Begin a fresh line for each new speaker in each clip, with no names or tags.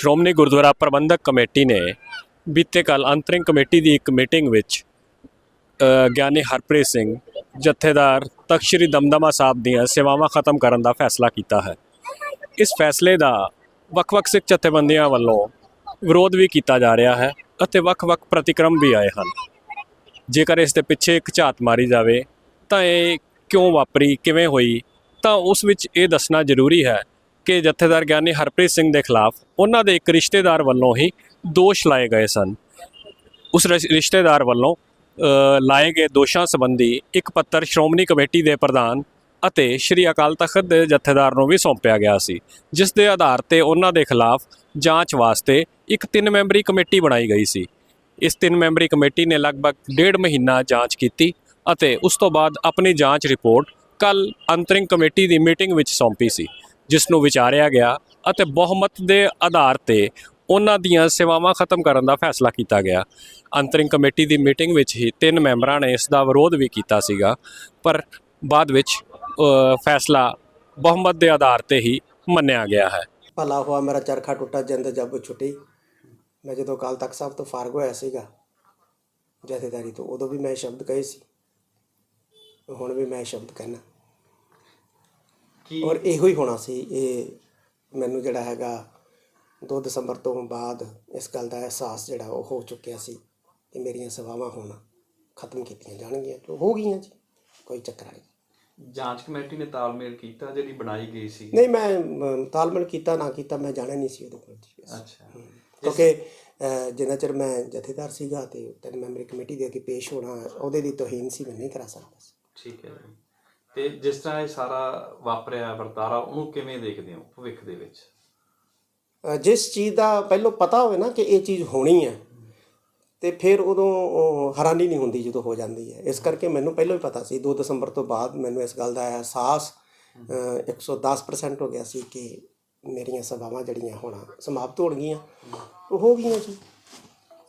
Shiromani Gurdwara Parbandhak committee ਨੇ ਬੀਤੇ ਕੱਲ ਅੰਤਰਿੰਗ ਕਮੇਟੀ ਦੀ ਇੱਕ ਮੀਟਿੰਗ ਵਿੱਚ ਗਿਆਨੀ ਹਰਪ੍ਰੀਤ ਸਿੰਘ, ਜਥੇਦਾਰ ਤਖ਼ਤ ਸ੍ਰੀ ਦਮਦਮਾ ਸਾਹਿਬ ਦੀਆਂ ਸੇਵਾਵਾਂ ਖਤਮ ਕਰਨ ਦਾ ਫੈਸਲਾ ਕੀਤਾ ਹੈ। ਇਸ ਫੈਸਲੇ ਦਾ ਵੱਖ-ਵੱਖ ਸਿੱਖ ਜਥੇਬੰਦੀਆਂ ਵੱਲੋਂ ਵਿਰੋਧ ਵੀ ਕੀਤਾ ਜਾ ਰਿਹਾ ਹੈ ਅਤੇ ਵੱਖ-ਵੱਖ ਪ੍ਰਤੀਕਰਮ ਵੀ ਆਏ ਹਨ। ਜੇਕਰ ਇਸ ਦੇ ਪਿੱਛੇ ਇੱਕ ਝਾਤ ਮਾਰੀ ਜਾਵੇ, ਤਾਂ ਇਹ ਕਿਉਂ ਵਾਪਰੀ, ਕਿਵੇਂ ਹੋਈ, ਤਾਂ ਉਸ ਵਿੱਚ ਇਹ ਦੱਸਣਾ ਜ਼ਰੂਰੀ ਹੈ ਕਿ ਜਥੇਦਾਰ ਗਿਆਨੀ ਹਰਪ੍ਰੀਤ ਸਿੰਘ ਦੇ ਖਿਲਾਫ ਉਹਨਾਂ ਦੇ ਇੱਕ ਰਿਸ਼ਤੇਦਾਰ ਵੱਲੋਂ ਹੀ ਦੋਸ਼ ਲਾਏ ਗਏ ਸਨ। ਉਸ ਰਿਸ਼- ਰਿਸ਼ਤੇਦਾਰ ਵੱਲੋਂ ਲਾਏ ਗਏ ਦੋਸ਼ਾਂ ਸੰਬੰਧੀ ਇੱਕ ਪੱਤਰ ਸ਼੍ਰੋਮਣੀ ਕਮੇਟੀ ਦੇ ਪ੍ਰਧਾਨ ਅਤੇ ਸ਼੍ਰੀ ਅਕਾਲ ਤਖਤ ਦੇ ਜਥੇਦਾਰ ਨੂੰ ਵੀ ਸੌਂਪਿਆ ਗਿਆ ਸੀ, ਜਿਸ ਦੇ ਆਧਾਰ ਤੇ ਉਹਨਾਂ ਦੇ ਖਿਲਾਫ ਜਾਂਚ ਵਾਸਤੇ ਇੱਕ ਤਿੰਨ ਮੈਂਬਰੀ ਕਮੇਟੀ ਬਣਾਈ ਗਈ ਸੀ। ਇਸ ਤਿੰਨ ਮੈਂਬਰੀ ਕਮੇਟੀ ਨੇ ਲਗਭਗ ਡੇਢ ਮਹੀਨਾ ਜਾਂਚ ਕੀਤੀ ਅਤੇ ਉਸ ਤੋਂ ਬਾਅਦ ਆਪਣੀ ਜਾਂਚ ਰਿਪੋਰਟ ਕੱਲ ਅੰਤਰਿੰਗ ਕਮੇਟੀ ਦੀ ਮੀਟਿੰਗ ਵਿੱਚ ਸੌਂਪੀ ਸੀ। ਜਿਸ ਨੂੰ ਵਿਚਾਰਿਆ ਗਿਆ ਅਤੇ ਬਹੁਮਤ ਦੇ ਆਧਾਰ ਤੇ ਉਹਨਾਂ ਦੀਆਂ ਸੇਵਾਵਾਂ ਖਤਮ ਕਰਨ ਦਾ ਫੈਸਲਾ ਕੀਤਾ ਗਿਆ। ਅੰਤਰਿੰਗ ਕਮੇਟੀ ਦੀ ਮੀਟਿੰਗ ਵਿੱਚ ਹੀ ਤਿੰਨ ਮੈਂਬਰਾਂ ਨੇ ਇਸ ਦਾ ਵਿਰੋਧ ਵੀ ਕੀਤਾ ਸੀਗਾ, ਪਰ ਬਾਅਦ ਵਿੱਚ ਫੈਸਲਾ ਬਹੁਮਤ ਦੇ ਆਧਾਰ ਤੇ ਹੀ ਮੰਨਿਆ ਗਿਆ ਹੈ।
ਭਲਾ ਹੋਆ ਮੇਰਾ ਚਰਖਾ ਟੁੱਟਾ, ਜਿੰਦ ਜੱਬ ਛੁੱਟੀ। ਮੈਂ ਜਦੋਂ ਕਾਲ ਤੱਕ ਸਾਹਿਬ ਤੋਂ ਫਾਰਗ ਹੋਇਆ ਸੀਗਾ, ਜਥੇਦਾਰੀ ਤੋਂ ਉਦੋਂ ਵੀ ਮੈਂ ਸ਼ਬਦ ਕਹੇ ਸੀ। ਹੁਣ ਵੀ ਮੈਂ ਸ਼ਬਦ ਕਹਿਣਾ ਔਰ ਇਹੋ ਹੀ ਹੋਣਾ ਸੀ ਇਹ ਮੈਨੂੰ ਜਿਹੜਾ ਹੈਗਾ 2 ਦਸੰਬਰ ਤੋਂ ਬਾਅਦ ਇਸ ਗੱਲ ਦਾ ਅਹਿਸਾਸ ਜਿਹੜਾ ਉਹ ਹੋ ਚੁੱਕਿਆ ਸੀ ਕਿ ਮੇਰੀਆਂ ਸੇਵਾਵਾਂ ਹੁਣ ਖਤਮ ਕੀਤੀਆਂ ਜਾਣਗੀਆਂ ਜੋ ਹੋ ਗਈਆਂ ਜੀ ਕੋਈ ਚੱਕਰ ਨਹੀਂ।
ਜਾਂਚ ਕਮੇਟੀ ਨੇ ਤਾਲਮੇਲ ਕੀਤਾ ਜਿਹੜੀ ਬਣਾਈ ਗਈ ਸੀ?
ਨਹੀਂ ਮੈਂ ਤਾਲਮੇਲ ਕੀਤਾ ਨਾ ਕੀਤਾ ਮੈਂ ਜਾਣਿਆ ਨਹੀਂ ਸੀ ਉਹਦੇ ਕੋਲ ਜੀ।
ਅੱਛਾ।
ਕਿਉਂਕਿ ਜਿੰਨਾ ਚਿਰ ਮੈਂ ਜਥੇਦਾਰ ਸੀਗਾ ਤੇ ਤਿੰਨ ਮੈਂਬਰੀ ਕਮੇਟੀ ਦੇ ਅੱਗੇ ਪੇਸ਼ ਹੋਣਾ ਉਹਦੇ ਦੀ ਤੋਹੀਨ ਸੀ ਮੈਂ ਨਹੀਂ ਕਰਾ ਸਕਦਾ ਸੀ।
ਠੀਕ ਹੈ ਤੇ ਜਿਸ ਤਰ੍ਹਾਂ ਇਹ ਸਾਰਾ ਵਾਪਰਿਆ ਵਰਤਾਰਾ ਉਹਨੂੰ ਕਿਵੇਂ ਦੇਖਦੇ ਹੋ ਭਵਿੱਖ ਦੇ ਵਿੱਚ?
ਜਿਸ ਚੀਜ਼ ਦਾ ਪਹਿਲਾਂ ਪਤਾ ਹੋਵੇ ਨਾ ਕਿ ਇਹ ਚੀਜ਼ ਹੋਣੀ ਹੈ ਤੇ ਫਿਰ ਉਦੋਂ ਉਹ ਹੈਰਾਨੀ ਨਹੀਂ ਹੁੰਦੀ ਜਦੋਂ ਹੋ ਜਾਂਦੀ ਹੈ। ਇਸ ਕਰਕੇ ਮੈਨੂੰ ਪਹਿਲਾਂ ਹੀ ਪਤਾ ਸੀ 2 ਦਸੰਬਰ ਤੋਂ ਬਾਅਦ ਮੈਨੂੰ ਇਸ ਗੱਲ ਦਾ ਅਹਿਸਾਸ ਅਹ, 110% ਹੋ ਗਿਆ ਸੀ ਕਿ ਮੇਰੀਆਂ ਸਭਾਵਾਂ ਜਿਹੜੀਆਂ ਹੋਣਾ ਸਮਾਪਤ ਹੋਣਗੀਆਂ ਉਹ ਹੋ ਗਈਆਂ ਜੀ।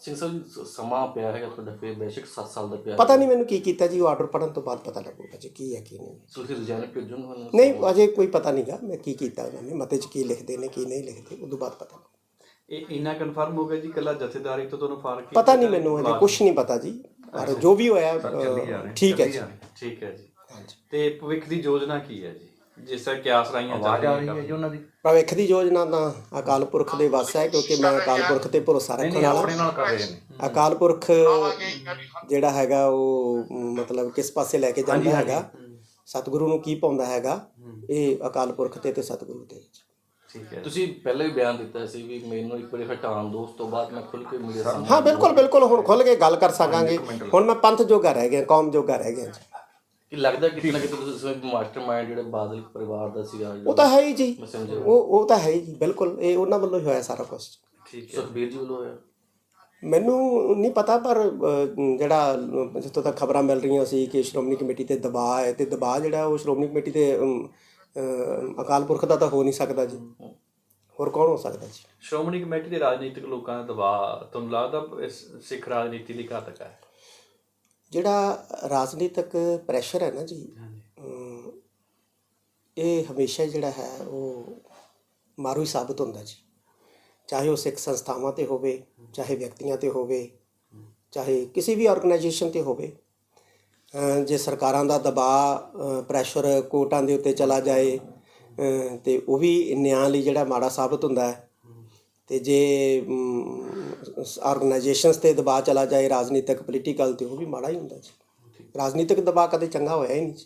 ਸਿੰਘ ਸਾਹਿਬ ਜੀ, ਸ- ਸਮਾਂ ਪਿਆ ਹੈਗਾ ਤੁਹਾਡਾ ਫਿਰ ਬੇਸ਼ੱਕ 7 ਸਾਲ ਦਾ ਪਿਆ
ਪਤਾ ਨਹੀਂ ਮੈਨੂੰ ਕੀ ਕੀਤਾ ਜੀ ਉਹ ਆਰਡਰ ਪੜਨ ਤੋਂ ਬਾਅਦ ਪਤਾ ਲੱਗੂਗਾ ਜੀ ਕੀ ਹੈ ਕੀ ਨਹੀਂ।
ਤੁਸੀਂ ਰਿਜ਼ਾਈਨ ਭੇਜੋਗੇ ਹੁਣ
ਨਹੀਂ ਅਜੇ ਕੋਈ ਪਤਾ ਨਹੀਂਗਾ ਮੈਂ ਕੀ ਕੀਤਾ ਉਹਨਾਂ ਨੇ ਮਤੇ 'ਚ ਕੀ ਲਿਖਦੇ ਨੇ ਕੀ ਨਹੀਂ ਲਿਖਦੇ ਉਦੋਂ ਬਾਅਦ ਪਤਾ ਲੱਗੂ।
ਇਹ ਇੰਨਾ ਕਨਫਰਮ ਹੋ ਗਿਆ ਜੀ ਕੱਲਾ ਜਥੇਦਾਰੀ ਤੋਂ ਤੁਹਾਨੂੰ ਫ਼ਰਕ ਕੀ
ਪਤਾ ਨਹੀਂ ਮੈਨੂੰ ਅਜੇ ਕੁਝ ਨਹੀਂ ਪਤਾ ਜੀ ਪਰ ਜੋ ਵੀ ਹੋਇਆ ਠੀਕ ਹੈ ਜੀ।
ਠੀਕ ਹੈ ਜੀ।
ਹਾਂਜੀ।
ਤੇ ਭਵਿੱਖ ਦੀ ਯੋਜਨਾ ਕੀ ਹੈ ਜੀ? ਜਿਸ ਤਰ੍ਹਾਂ ਕਿਆਸ ਰਾਈਆਂ
ਆਵਾਜ਼ ਆ ਰਹੀ ਹੈ ਜੀ ਉਹਨਾਂ ਦੀ।
ਭਵਿੱਖ ਦੀ ਯੋਜਨਾ ਤਾਂ ਅਕਾਲ ਪੁਰਖ ਦੇ ਵੱਸ ਹੈ ਕਿਉਂਕਿ ਮੈਂ ਅਕਾਲ ਪੁਰਖ ਤੇ ਭਰੋਸਾ ਰੱਖਣ ਵਾਲਾ।
ਨਾਲ ਕਰ ਰਹੇ ਨੇ।
ਅਕਾਲ ਪੁਰਖ ਜਿਹੜਾ ਹੈਗਾ ਉਹ ਮਤਲਬ ਕਿਸ ਪਾਸੇ ਲੈ ਕੇ ਜਾਂਦਾ ਹੈਗਾ? ਸਤਿਗੁਰੂ ਨੂੰ ਕੀ ਪਾਉਂਦਾ ਹੈਗਾ? ਇਹ ਅਕਾਲ ਪੁਰਖ ਤੇ ਤੇ ਸਤਿਗੁਰੂ ਤੇ।
ਠੀਕ ਹੈ।
ਤੁਸੀਂ ਪਹਿਲਾਂ ਵੀ ਬਿਆਨ ਦਿੱਤਾ ਸੀ ਵੀ ਮੈਨੂੰ ਇੱਕ ਵਾਰੀ ਹਟਾਉਣ ਦੋ ਉਸ ਤੋਂ ਬਾਅਦ ਮੈਂ ਖੁੱਲ ਕੇ ਮੀਡੀਆ ਸਾਹਮਣੇ
ਹਾਂ ਬਿਲਕੁਲ ਬਿਲਕੁਲ ਹੁਣ ਖੁੱਲ ਕੇ ਗੱਲ ਕਰ ਸਕਾਂਗੇ। ਹੁਣ ਮੈਂ ਪੰਥ ਜੋਗਾ ਰਹਿ ਗਿਆ ਕੌਮ ਜੋਗਾ ਰਹਿ ਗਿਆ। ਜੀ
ਕਿ ਲੱਗਦਾ ਕਿਤੇ ਨਾ ਕਿਤੇ ਤੁਸੀਂ ਮਾਸਟਰਮਾਈਂਡ ਜਿਹੜੇ ਬਾਦਲ ਪਰਿਵਾਰ ਦਾ ਸੀਗਾ
ਉਹ ਤਾਂ ਹੈ ਹੀ ਜੀ। ਉਹ ਉਹ ਤਾਂ ਹੈ ਹੀ ਜੀ ਬਿਲਕੁਲ। ਇਹ ਉਹਨਾਂ ਵੱਲੋਂ ਹੀ ਹੋਇਆ ਸਾਰਾ ਕੁਝ
ਠੀਕ ਹੈ।
ਸੁਖਬੀਰ ਜੀ ਵੱਲੋਂ ਹੋਇਆ?
ਮੈਨੂੰ ਨਹੀਂ ਪਤਾ ਪਰ ਜਿਹੜਾ ਜਿੱਥੋਂ ਤੱਕ ਖਬਰਾਂ ਮਿਲ ਰਹੀਆਂ ਸੀ ਕਿ ਸ਼੍ਰੋਮਣੀ ਕਮੇਟੀ ਤੇ ਦਬਾਅ ਹੈ ਤੇ ਦਬਾਅ ਜਿਹੜਾ ਉਹ ਸ਼੍ਰੋਮਣੀ ਕਮੇਟੀ ਤੇ ਅਕਾਲ ਪੁਰਖ ਦਾ ਤਾਂ ਹੋ ਨਹੀਂ ਸਕਦਾ ਜੀ। ਹੋਰ ਕੌਣ ਹੋ ਸਕਦਾ ਜੀ?
ਸ਼੍ਰੋਮਣੀ ਕਮੇਟੀ ਦੇ ਰਾਜਨੀਤਿਕ ਲੋਕਾਂ ਦਾ ਦਬਾਅ ਤੁਹਾਨੂੰ ਲੱਗਦਾ ਇਸ ਸਿੱਖ ਰਾਜਨੀਤੀ ਲਈ ਘਾਤਕ ਹੈ?
ਜਿਹੜਾ ਰਾਜਨੀਤਿਕ ਪ੍ਰੈਸ਼ਰ ਹੈ ਨਾ ਜੀ ਇਹ ਹਮੇਸ਼ਾ ਜਿਹੜਾ ਹੈ ਉਹ ਮਾਰੂ ਹੀ ਸਾਬਤ ਹੁੰਦਾ ਜੀ। ਚਾਹੇ ਉਹ ਸਿੱਖ ਸੰਸਥਾਵਾਂ ਤੇ ਹੋਵੇ ਚਾਹੇ ਵਿਅਕਤੀਆਂ ਤੇ ਹੋਵੇ ਚਾਹੇ ਕਿਸੇ ਵੀ ਆਰਗੇਨਾਈਜੇਸ਼ਨ ਤੇ ਹੋਵੇ ਜੇ ਸਰਕਾਰਾਂ ਦਾ ਦਬਾਅ ਪ੍ਰੈਸ਼ਰ ਕੋਰਟਾਂ ਦੇ ਉੱਤੇ ਚਲਾ ਜਾਏ ਤੇ ਉਹ ਵੀ ਨਿਆਂ ਲਈ ਜਿਹੜਾ ਮਾੜਾ ਸਾਬਤ ਹੁੰਦਾ ਹੈ ਅਤੇ ਜੇ ਆਰਗੇਨਾਈਜੇਸ਼ਨਸ ਤੇ ਦਬਾਅ ਚਲਾ ਜਾਏ ਰਾਜਨੀਤਿਕ ਪੋਲੀਟੀਕਲ ਤੇ ਉਹ ਵੀ ਮਾੜਾ ਹੀ ਹੁੰਦਾ ਜੀ। ਰਾਜਨੀਤਿਕ ਦਬਾਅ ਕਦੇ ਚੰਗਾ ਹੋਇਆ ਹੀ ਨਹੀਂ ਜੀ।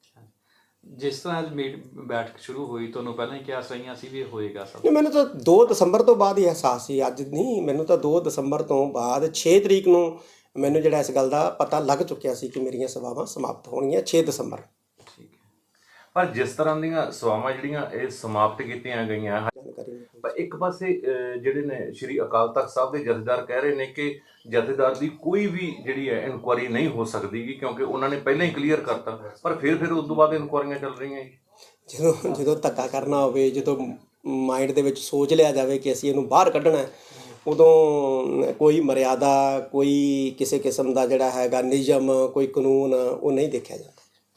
ਜਿਸ ਤਰ੍ਹਾਂ ਅੱਜ ਮੀਟ ਬੈਠਕ ਸ਼ੁਰੂ ਹੋਈ ਤੁਹਾਨੂੰ ਪਹਿਲਾਂ ਹੀ ਕਿਹਾ ਸਹੀਆਂ ਸੀ ਵੀ ਹੋਏਗਾ ਸਭ।
ਨਹੀਂ ਮੈਨੂੰ ਤਾਂ 2 ਦਸੰਬਰ ਤੋਂ ਬਾਅਦ ਹੀ ਅਹਿਸਾਸ ਸੀ ਅੱਜ ਨਹੀਂ ਮੈਨੂੰ ਤਾਂ 2 ਦਸੰਬਰ ਤੋਂ ਬਾਅਦ 6 ਤਰੀਕ ਨੂੰ ਮੈਨੂੰ ਜਿਹੜਾ ਇਸ ਗੱਲ ਦਾ ਪਤਾ ਲੱਗ ਚੁੱਕਿਆ ਸੀ ਕਿ ਮੇਰੀਆਂ ਸੇਵਾਵਾਂ ਸਮਾਪਤ ਹੋਣਗੀਆਂ 6 ਦਸੰਬਰ।
ਪਰ ਜਿਸ ਤਰ੍ਹਾਂ ਦੀਆਂ ਸੇਵਾਵਾਂ ਜਿਹੜੀਆਂ ਇਹ ਸਮਾਪਤ ਕੀਤੀਆਂ ਗਈਆਂ
ਨਹੀਂ
ਪਰ ਇੱਕ ਪਾਸੇ ਅਹ, ਜਿਹੜੇ ਨੇ ਸ਼੍ਰੀ ਅਕਾਲ ਤਖਤ ਸਾਹਿਬ ਦੇ ਜਥੇਦਾਰ ਕਹਿ ਰਹੇ ਨੇ ਕਿ ਜਥੇਦਾਰ ਦੀ ਕੋਈ ਵੀ ਜਿਹੜੀ ਹੈ ਇਨਕੁਆਰੀ ਨਹੀਂ ਹੋ ਸਕਦੀ ਗੀ ਕਿਉਂਕਿ ਉਹਨਾਂ ਨੇ ਪਹਿਲਾਂ ਹੀ ਕਲੀਅਰ ਕਰਤਾ। ਪਰ ਫਿਰ ਫਿਰ ਉਸ ਤੋਂ ਬਾਅਦ ਇਨਕੁਆਰੀਆਂ ਚੱਲ ਰਹੀਆਂ ਜੀ।
ਜਦੋਂ ਜਦੋਂ ਧੱਕਾ ਕਰਨਾ ਹੋਵੇ ਜਦੋਂ ਮਾਈਂਡ ਦੇ ਵਿੱਚ ਸੋਚ ਲਿਆ ਜਾਵੇ ਕਿ ਅਸੀਂ ਇਹਨੂੰ ਬਾਹਰ ਕੱਢਣਾ ਹੈ, ਉਦੋਂ ਕੋਈ ਮਰਿਆਦਾ ਕੋਈ ਕਿਸੇ ਕਿਸਮ ਦਾ ਜਿਹੜਾ ਹੈਗਾ ਨਿਯਮ ਕੋਈ ਕਾਨੂੰਨ ਉਹ ਨਹੀਂ ਦੇਖਿਆ ਜਾਂਦਾ।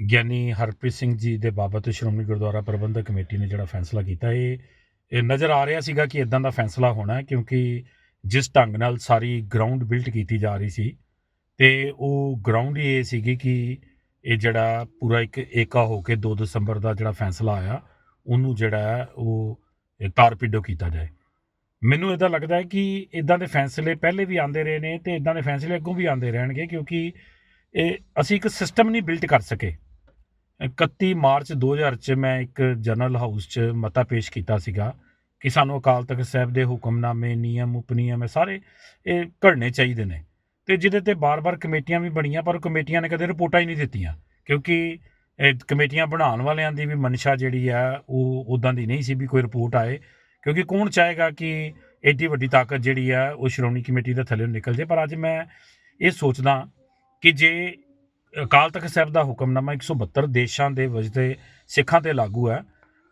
ਗਿਆਨੀ ਹਰਪ੍ਰੀਤ ਸਿੰਘ ਜੀ ਦੇ ਬਾਬਤ ਸ਼੍ਰੋਮਣੀ ਗੁਰਦੁਆਰਾ ਪ੍ਰਬੰਧਕ ਕਮੇਟੀ ਨੇ ਜਿਹੜਾ ਫੈਸਲਾ ਕੀਤਾ, ਇਹ ਇਹ ਨਜ਼ਰ ਆ ਰਿਹਾ ਸੀਗਾ ਕਿ ਇਦਾਂ ਦਾ ਫੈਸਲਾ ਹੋਣਾ ਕਿਉਂਕਿ ਜਿਸ ਢੰਗ ਨਾਲ ਸਾਰੀ ਗਰਾਊਂਡ ਬਿਲਟ ਕੀਤੀ ਜਾ ਰਹੀ ਸੀ ਤੇ ਉਹ ਗਰਾਊਂਡ ਹੀ ਇਹ ਸੀਗੀ ਕਿ ਇਹ ਜਿਹੜਾ ਪੂਰਾ ਇੱਕ ਏਕਾ ਹੋ ਕੇ 2 ਦਸੰਬਰ ਦਾ ਜਿਹੜਾ ਫੈਸਲਾ ਆਇਆ, ਉਹਨੂੰ ਜਿਹੜਾ ਹੈ ਉਹ, ਇਹ ਤਾਰਪਿਡੋ ਕੀਤਾ ਜਾਏ। ਮੈਨੂੰ ਇਦਾਂ ਲੱਗਦਾ ਹੈ ਕਿ ਇਦਾਂ ਦੇ ਫੈਸਲੇ ਪਹਿਲੇ ਵੀ ਆਉਂਦੇ ਰਹੇ ਨੇ ਤੇ ਇਦਾਂ ਦੇ ਫੈਸਲੇ ਅੱਗੋਂ ਵੀ ਆਉਂਦੇ ਰਹਿਣਗੇ ਕਿਉਂਕਿ ਇਹ, ਅਸੀਂ ਇੱਕ ਸਿਸਟਮ ਨਹੀਂ ਬਿਲਟ ਕਰ ਸਕੇ। 31 ਮਾਰਚ 2000 ਚ ਮੈਂ ਇੱਕ ਜਨਰਲ ਹਾਊਸ ਚ ਮਤਾ ਪੇਸ਼ ਕੀਤਾ ਸੀਗਾ ਕਿ ਸਾਨੂੰ ਅਕਾਲ ਤਖਤ ਸਾਹਿਬ ਦੇ ਹੁਕਮਨਾਮੇ, ਨਿਯਮ, ਉਪਨਿਯਮ ਇਹ ਸਾਰੇ ਇਹ ਘੜਨੇ ਚਾਹੀਦੇ ਨੇ। ਤੇ ਜਿਹਦੇ ਤੇ ਬਾਰ-ਬਾਰ ਕਮੇਟੀਆਂ ਵੀ ਬਣੀਆਂ, ਪਰ ਕਮੇਟੀਆਂ ਨੇ ਕਦੇ ਰਿਪੋਰਟਾਂ ਹੀ ਨਹੀਂ ਦਿੱਤੀਆਂ, ਕਿਉਂਕਿ ਕਮੇਟੀਆਂ ਬਣਾਉਣ ਵਾਲਿਆਂ ਦੀ ਵੀ ਮਨਸ਼ਾ ਜਿਹੜੀ ਆ, ਉਹ ਉਦਾਂ ਦੀ ਨਹੀਂ ਸੀ ਵੀ ਕੋਈ ਰਿਪੋਰਟ ਆਏ, ਕਿਉਂਕਿ ਕੌਣ ਚਾਹੇਗਾ ਕਿ ਐਡੀ ਵੱਡੀ ਤਾਕਤ ਜਿਹੜੀ ਆ, ਉਹ ਸ਼੍ਰੋਮਣੀ ਕਮੇਟੀ ਦੇ ਥੱਲੇ ਨਿਕਲ ਜੇ ਪਰ ਅੱਜ ਮੈਂ ਇਹ ਸੋਚਦਾ ਕਿ ਜੇ ਅਕਾਲ ਤਖਤ ਸਾਹਿਬ ਦਾ ਹੁਕਮਨਾਮਾ 172 ਦੇਸ਼ਾਂ ਦੇ ਵਜਦੇ ਸਿੱਖਾਂ ਤੇ ਲਾਗੂ ਹੈ।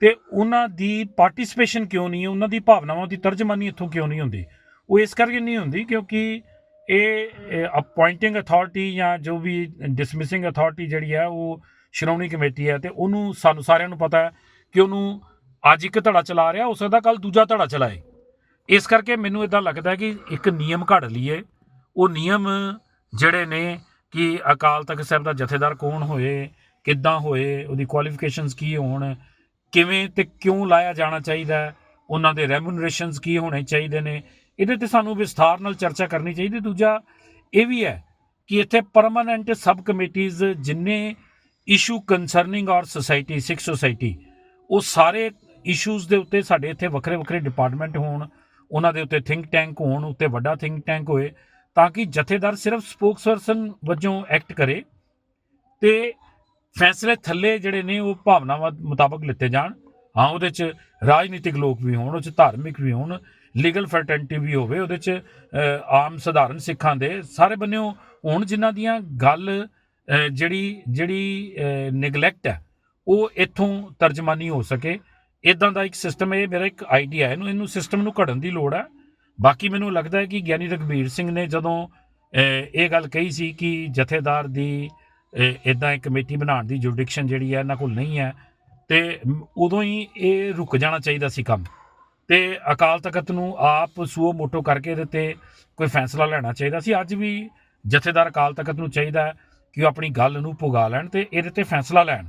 ਤੇ ਉਹਨਾਂ ਦੀ ਪਾਰਟਿਸਿਪੇਸ਼ਨ ਕਿਉਂ ਨਹੀਂ ਹੈ? ਉਹਨਾਂ ਦੀ ਭਾਵਨਾਵਾਂ ਦੀ ਤਰਜਮਾਨੀ ਇੱਥੋਂ ਕਿਉਂ ਨਹੀਂ ਹੁੰਦੀ? ਉਹ ਇਸ ਕਰਕੇ ਨਹੀਂ ਹੁੰਦੀ ਕਿਉਂਕਿ ਇਹ ਅਪਾਇੰਟਿੰਗ ਅਥਾਰਟੀ ਜਾਂ ਜੋ ਵੀ ਡਿਸਮਿਸਿੰਗ ਅਥਾਰਟੀ ਜਿਹੜੀ ਹੈ, ਉਹ ਸ਼੍ਰੋਮਣੀ ਕਮੇਟੀ ਹੈ ਤੇ ਉਹਨੂੰ ਸਾਨੂੰ ਸਾਰਿਆਂ ਨੂੰ ਪਤਾ ਹੈ ਕਿ ਉਹਨੂੰ ਅੱਜ ਇੱਕ ਧੜਾ ਚਲਾ ਰਿਹਾ, ਹੋ ਸਕਦਾ ਕੱਲ ਦੂਜਾ ਧੜਾ ਚਲਾਏ। ਇਸ ਕਰਕੇ ਮੈਨੂੰ ਇਦਾਂ ਲੱਗਦਾ ਕਿ ਇੱਕ ਨਿਯਮ ਘੜ ਲਈਏ। ਉਹ ਨਿਯਮ ਜਿਹੜੇ ਨੇ ਕਿ ਅਕਾਲ ਤਖਤ ਸਾਹਿਬ ਦਾ ਜਥੇਦਾਰ ਕੌਣ ਹੋਏ ਕਿੱਦਾਂ ਹੋਏ ਉਹਦੀ ਕੁਆਲੀਫਿਕੇਸ਼ਨਸ ਕੀ ਹੋਣ ਕਿਵੇਂ ਤੇ ਕਿਉਂ ਲਾਇਆ ਜਾਣਾ ਚਾਹੀਦਾ ਹੈ, ਉਹਨਾਂ ਦੇ ਰੈਮੂਨਰੇਸ਼ਨਸ ਕੀ ਹੋਣੇ ਚਾਹੀਦੇ ਨੇ ਇਹਦੇ ਤੇ ਸਾਨੂੰ ਵਿਸਥਾਰ ਨਾਲ ਚਰਚਾ ਕਰਨੀ ਚਾਹੀਦੀ। ਦੂਜਾ ਇਹ ਵੀ ਹੈ ਕਿ ਇੱਥੇ ਪਰਮਾਨੈਂਟ ਸਬ ਕਮੇਟੀਆਂ ਜਿੰਨੇ ਇਸ਼ੂ ਕੰਸਰਨਿੰਗ ਔਰ ਸੋਸਾਇਟੀ ਸਿੱਖ ਸੋਸਾਇਟੀ ਉਹ ਸਾਰੇ ਇਸ਼ੂਜ਼ ਦੇ ਉੱਤੇ ਸਾਡੇ ਇੱਥੇ ਵੱਖਰੇ ਵੱਖਰੇ ਡਿਪਾਰਟਮੈਂਟ ਹੋਣ ਉਹਨਾਂ ਦੇ ਉੱਤੇ ਥਿੰਕ ਟੈਂਕ ਹੋਣ ਉੱਤੇ ਵੱਡਾ ਥਿੰਕ ਟੈਂਕ ਹੋਏ ਤਾਂ ਕਿ ਜਥੇਦਾਰ ਸਿਰਫ ਸਪੋਕਸਪਰਸਨ ਵਜੋਂ ਐਕਟ ਕਰੇ ਤੇ ਫੈਸਲੇ ਥੱਲੇ ਜਿਹੜੇ ਨੇ ਉਹ ਭਾਵਨਾਵਾਂ ਮੁਤਾਬਕ ਲਿੱਤੇ ਜਾਣ। ਹਾਂ, ਉਹਦੇ ਚ ਰਾਜਨੀਤਿਕ ਲੋਕ ਵੀ ਹੋਣ ਉਹਦੇ ਚ ਧਾਰਮਿਕ ਵੀ ਹੋਣ ਲੀਗਲ ਫਰਟੈਂਟੀ ਵੀ ਹੋਵੇ, ਉਹਦੇ ਚ ਆਮ ਸਧਾਰਨ ਸਿੱਖਾਂ ਦੇ ਸਾਰੇ ਬੰਨਿਓ ਹੋਣ ਜਿਨ੍ਹਾਂ ਦੀਆਂ ਗੱਲ ਜਿਹੜੀ ਜਿਹੜੀ ਨਿਗਲੈਕਟ ਹੈ, ਉਹ ਇੱਥੋਂ ਤਰਜਮਾਨੀ ਹੋ ਸਕੇ। ਇਦਾਂ ਦਾ ਇੱਕ ਸਿਸਟਮ ਇਹ ਮੇਰਾ ਇੱਕ ਆਈਡੀਆ ਹੈ, ਇਹਨੂੰ ਇਹਨੂੰ ਸਿਸਟਮ ਨੂੰ ਘੜਨ ਦੀ ਲੋੜ ਹੈ। ਬਾਕੀ ਮੈਨੂੰ ਲੱਗਦਾ ਹੈ ਕਿ ਗਿਆਨੀ ਰਘਬੀਰ ਸਿੰਘ ਨੇ ਜਦੋਂ ਇਹ ਗੱਲ ਕਹੀ ਸੀ ਕਿ ਜਥੇਦਾਰ ਦੀ ਇਦਾਂ ਇੱਕ ਕਮੇਟੀ ਬਣਾਉਣ ਦੀ ਜੁਰਿਡਿਕਸ਼ਨ ਜਿਹੜੀ ਹੈ ਇਹਨਾਂ ਕੋਲ ਨਹੀਂ ਹੈ, ਤੇ ਉਦੋਂ ਹੀ ਇਹ ਰੁਕ ਜਾਣਾ ਚਾਹੀਦਾ ਸੀ ਕੰਮ। ਤੇ ਅਕਾਲ ਤਖਤ ਨੂੰ ਆਪ ਸੂਓ ਮੋਟੋ ਕਰਕੇ ਇਹਦੇ ਤੇ ਕੋਈ ਫੈਸਲਾ ਲੈਣਾ ਚਾਹੀਦਾ ਸੀ। ਅੱਜ ਵੀ ਜਥੇਦਾਰ ਅਕਾਲ ਤਖਤ ਨੂੰ ਚਾਹੀਦਾ ਕਿ ਉਹ ਆਪਣੀ ਗੱਲ ਨੂੰ ਪੁਗਾ ਲੈਣ ਤੇ ਇਹਦੇ ਤੇ ਫੈਸਲਾ ਲੈਣ।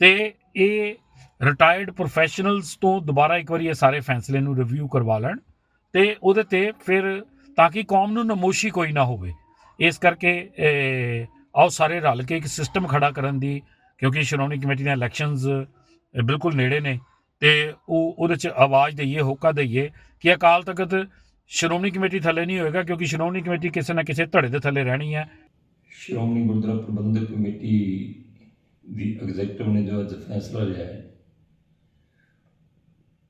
ਤੇ ਇਹ ਰਿਟਾਇਰਡ ਪ੍ਰੋਫੈਸ਼ਨਲਸ ਤੋਂ ਦੁਬਾਰਾ ਇੱਕ ਵਾਰੀ ਇਹ ਸਾਰੇ ਫੈਸਲੇ ਨੂੰ ਰਿਵਿਊ ਕਰਵਾ ਲੈਣ। ਤੇ ਉਹਦੇ ਤੇ ਫਿਰ ਤਾਂ ਕਿ ਕੌਮ ਨੂੰ ਨਮੋਸ਼ੀ ਕੋਈ ਨਾ ਹੋਵੇ। ਇਸ ਕਰਕੇ ਆਓ ਸਾਰੇ ਰਲ ਕੇ ਇੱਕ ਸਿਸਟਮ ਖੜਾ ਕਰਨ ਦੀ, ਕਿਉਂਕਿ ਸ਼੍ਰੋਮਣੀ ਕਮੇਟੀ ਦੀਆਂ ਇਲੈਕਸ਼ਨਸ ਬਿਲਕੁਲ ਨੇੜੇ ਨੇ ਤੇ ਉਹ, ਉਹਦੇ ਚ ਆਵਾਜ਼ ਦਈਏ, ਹੋਕਾ ਦਈਏ ਕਿ ਅਕਾਲ ਤਖਤ ਸ਼੍ਰੋਮਣੀ ਕਮੇਟੀ ਥੱਲੇ ਨਹੀਂ ਹੋਏਗਾ, ਕਿਉਂਕਿ ਸ਼੍ਰੋਮਣੀ ਕਮੇਟੀ ਕਿਸੇ ਨਾ ਕਿਸੇ ਧੜੇ ਦੇ ਥੱਲੇ ਰਹਿਣੀ ਹੈ।
ਸ਼੍ਰੋਮਣੀ ਗੁਰਦੁਆਰਾ ਪ੍ਰਬੰਧਕ ਕਮੇਟੀ ਦੀ ਐਗਜ਼ੈਕਟਿਵ ਨੇ ਜੋ ਅੱਜ ਫੈਸਲਾ ਲਿਆ ਹੈ,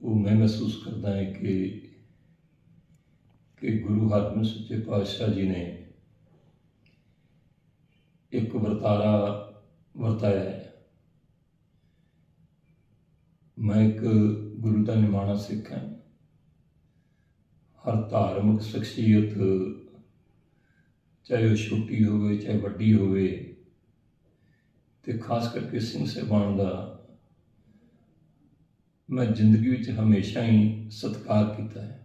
ਉਹ ਮੈਂ ਮਹਿਸੂਸ ਕਰਦਾ ਹਾਂ ਕਿ ਕਿ ਗੁਰੂ ਹਰਗੋਬਿੰਦ ਸੱਚੇ ਪਾਤਸ਼ਾਹ ਜੀ ਨੇ ਇੱਕ ਵਰਤਾਰਾ ਵਰਤਾਇਆ ਹੈ। ਮੈਂ ਇੱਕ ਗੁਰੂ ਦਾ ਨਿਮਾਣਾ ਸਿੱਖ। ਹਾਂ ਹਰ ਧਾਰਮਿਕ ਸ਼ਖਸੀਅਤ, ਚਾਹੇ ਉਹ ਛੋਟੀ ਹੋਵੇ, ਚਾਹੇ ਵੱਡੀ ਹੋਵੇ, ਤੇ ਖਾਸ ਕਰਕੇ ਸਿੰਘ ਸਾਹਿਬਾਨ ਦਾ, ਮੈਂ ਜ਼ਿੰਦਗੀ ਵਿੱਚ ਹਮੇਸ਼ਾ ਹੀ ਸਤਿਕਾਰ ਕੀਤਾ ਹੈ।